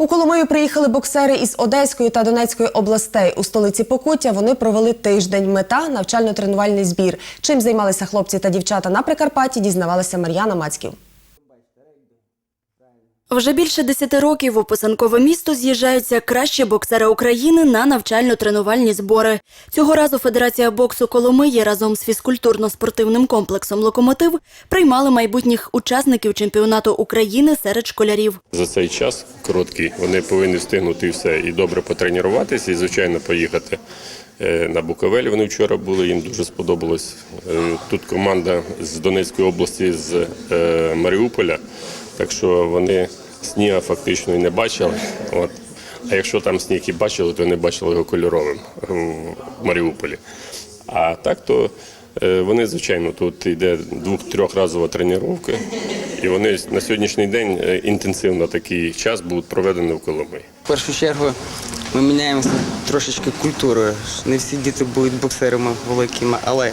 У Коломию приїхали боксери із Одеської та Донецької областей. У столиці Покуття вони провели тиждень. Мета навчально-тренувальний збір. Чим займалися хлопці та дівчата на Прикарпатті, дізнавалася Мар'яна Мацьків. Вже більше десяти років у писанкове місто з'їжджаються кращі боксери України на навчально-тренувальні збори. Цього разу Федерація боксу Коломиї разом з фізкультурно-спортивним комплексом Локомотив приймали майбутніх учасників чемпіонату України серед школярів. За цей час короткий вони повинні встигнути все і добре потренуватися, і звичайно поїхати е, на Буковель. Вони вчора були, їм дуже сподобалось. Е, Тут команда з Донецької області, з е, Маріуполя, так що вони сніга фактично і не бачили. От. А якщо там сніг і бачили, то не бачили його кольоровим в Маріуполі. А так то е, вони, звичайно, тут йде двох-трьохразова тренування, і вони на сьогоднішній день е, інтенсивно такий час будуть проведені в Коломиї. В першу чергу ми міняємося трошечки культурою. Не всі діти будуть боксерами великими, але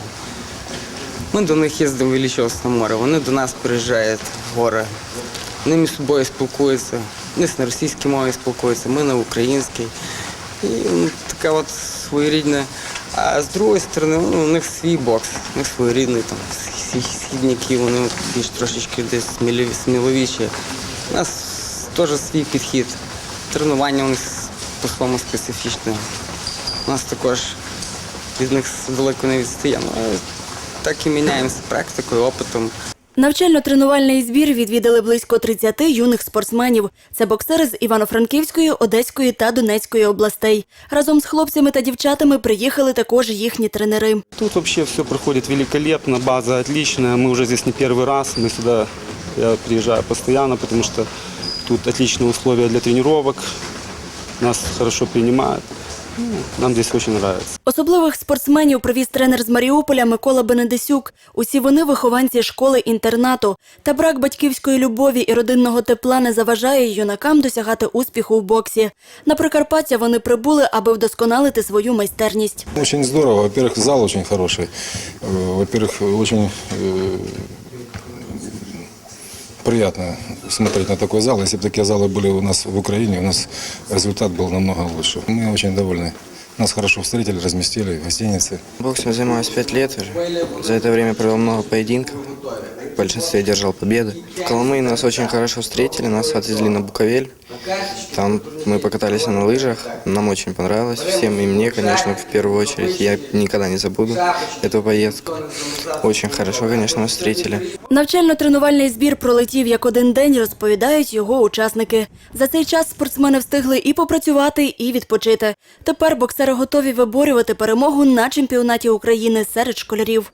ми до них їздимо в Іллічовське море, вони до нас приїжджають в гори. Вони між собою спілкуються, вони на російській мові спілкуються, ми на українській. І ну, така от своєрідна. А з другої сторони, ну, у них свій бокс, у них своєрідний там схі- східники, вони більш трошечки десь сміловіші. У нас теж свій підхід. Тренування у них по-своєму специфічне. У нас також від них далеко не відстаємо. Так і міняємося практикою, опитом. Навчально-тренувальний збір відвідали близько 30 юних спортсменів. Це боксери з Івано-Франківської, Одеської та Донецької областей. Разом з хлопцями та дівчатами приїхали також їхні тренери. Тут вообще все проходит великолепно, база отличная. Мы уже здесь не первый раз. Мы сюда, я приезжаю постоянно, потому что тут отличные условия для тренировок. Нас хорошо принимают. Ну, Нам здесь очень нравится. Особливих спортсменів привіз тренер з Маріуполя Микола Бенедисюк. Усі вони вихованці школи-інтернату. Та брак батьківської любові і родинного тепла не заважає юнакам досягати успіху в боксі. На Прикарпаття вони прибули, аби вдосконалити свою майстерність. Очень здорово. Во-первых, зал очень хороший. Э, Во-первых, очень э, приятно смотреть на такой зал. Если бы такие залы были у нас в Украине, у нас результат был намного лучше. Мы очень довольны. Нас хорошо встретили, разместили в гостинице. Боксом занимаюсь пять лет уже. За это время провел много поединков. В большинстве держал победы. В Коломые нас очень хорошо встретили, нас отвезли на Буковель. Там мы покатались на лыжах, нам очень понравилось. Всем и мне, конечно, в первую очередь. Я никогда не забуду эту поездку. Очень хорошо, конечно, нас встретили. Навчально-тренувальний збір пролетів як один день, розповідають його учасники. За цей час спортсмени встигли і попрацювати, і відпочити. Тепер готові виборювати перемогу на чемпіонаті України серед школярів.